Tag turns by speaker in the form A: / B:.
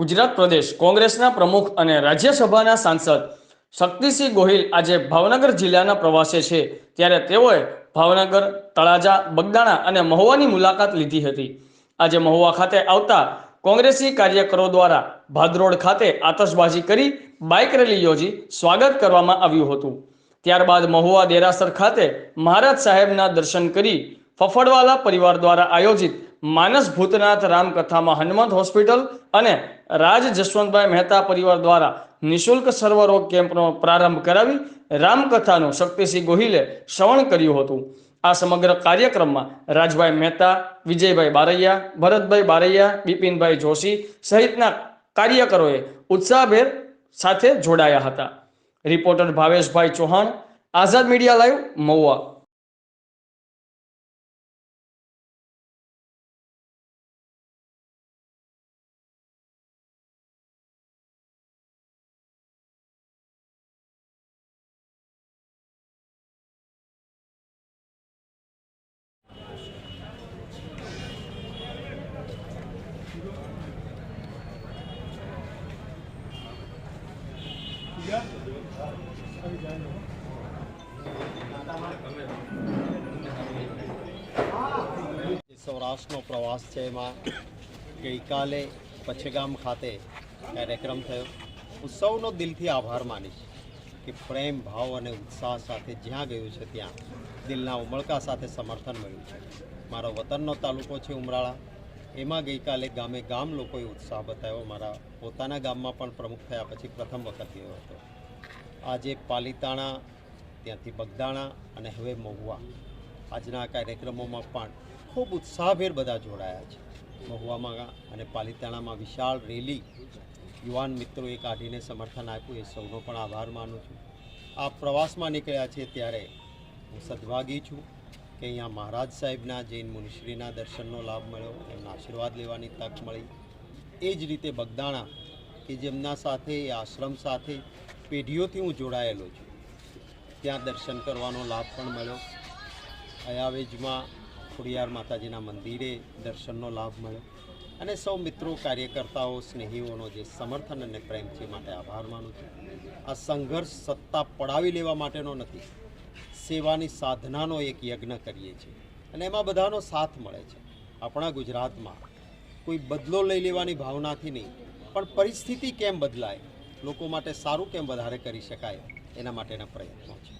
A: ગુજરાત પ્રદેશ કોંગ્રેસના પ્રમુખ અને રાજ્યસભાના સાંસદ શક્તિસિંહ ગોહિલ આજે ભાવનગર જિલ્લાના પ્રવાસે છે. ત્યારે તેઓએ ભાવનગર, તળાજા, બગદાણા અને મહુવાની મુલાકાત લીધી હતી. આજે મહુવા ખાતે આવતા કોંગ્રેસી કાર્યકરો દ્વારા ભાદરોડ ખાતે આતશબાજી કરી બાઇક રેલી યોજી સ્વાગત કરવામાં આવ્યું હતું. ત્યારબાદ મહુવા દેરાસર ખાતે મહારાજ સાહેબના દર્શન કરી ફફડવાલા પરિવાર દ્વારા આયોજિત માનસ ભૂતનાથ રામકથામાં હનુમંત હોસ્પિટલ અને રાજ જસવંતભાઈ મહેતા પરિવાર દ્વારા નિશુલ્ક સર્વરોગ કેમ્પનો પ્રારંભ કરાવી રામકથાનું શક્તિસિંહ ગોહિલે શ્રવણ કર્યું હતું. આ સમગ્ર કાર્યક્રમમાં રાજભાઈ મહેતા, વિજયભાઈ બારૈયા, ભરતભાઈ બારૈયા, બિપિનભાઈ જોશી સહિતના કાર્યકરોએ ઉત્સાહભેર સાથે જોડાયા હતા. Reporter Bhaveshbhai Chauhan, Azad media live Mahuva.
B: સૌરાષ્ટ્રનો પ્રવાસ છે, એમાં ગઈકાલે પછગામ ખાતે કાર્યક્રમ થયો. સૌનો દિલથી આભાર માનીશ કે પ્રેમ, ભાવ અને ઉત્સાહ સાથે જ્યાં ગયું છે, ત્યાં દિલના ઉમળકા સાથે સમર્થન મળ્યું છે. મારો વતનનો તાલુકો છે ઉમરાળા. એમાં ગઈકાલે ગામે ગામ લોકોએ ઉત્સાહ બતાવ્યો. મારા પોતાના ગામમાં પણ પ્રમુખ થયા પછી પ્રથમ વખત ગયો હતો. આજે પાલીતાણા, ત્યાંથી બગદાણા અને હવે મહુવા. આજના કાર્યક્રમોમાં પણ ખૂબ ઉત્સાહભેર બધા જોડાયા છે. મહુવામાં અને પાલિતાણામાં વિશાળ રેલી યુવાન મિત્રોએ કાઢીને સમર્થન આપ્યું. એ સૌનો પણ આભાર માનું છું. આ પ્રવાસમાં નીકળ્યા છે ત્યારે હું સદભાગી છું. કે અહીંયા મહારાજ સાહેબના, જૈન મુનિશ્રીના દર્શનનો લાભ મળ્યો, એમના આશીર્વાદ લેવાની તક મળી. એ જ રીતે બગદાણા, કે જેમના સાથે, એ આશ્રમ સાથે પેઢીઓથી હું જોડાયેલો છું, ત્યાં દર્શન કરવાનો લાભ પણ મળ્યો. અયાવેજમાં ખોડિયાર માતાજીના મંદિરે દર્શનનો લાભ મળ્યો. અને સૌ મિત્રો, કાર્યકર્તાઓ, સ્નેહીઓનો જે સમર્થન અને પ્રેમ છે માટે આભાર માનું છું. આ સંઘર્ષ સત્તા પડાવી લેવા માટેનો નથી. સેવાની સાધનાનો એક યજ્ઞ કરીએ છીએ. અને એમાં બધાનો સાથ મળે છે. આપણા ગુજરાતમાં કોઈ બદલો લઈ લેવાની ભાવનાથી નહીં, પણ પરિસ્થિતિ કેમ બદલાય, લોકો માટે સારું કેમ વધારે કરી શકાય, એના માટેના પ્રયત્નો છે.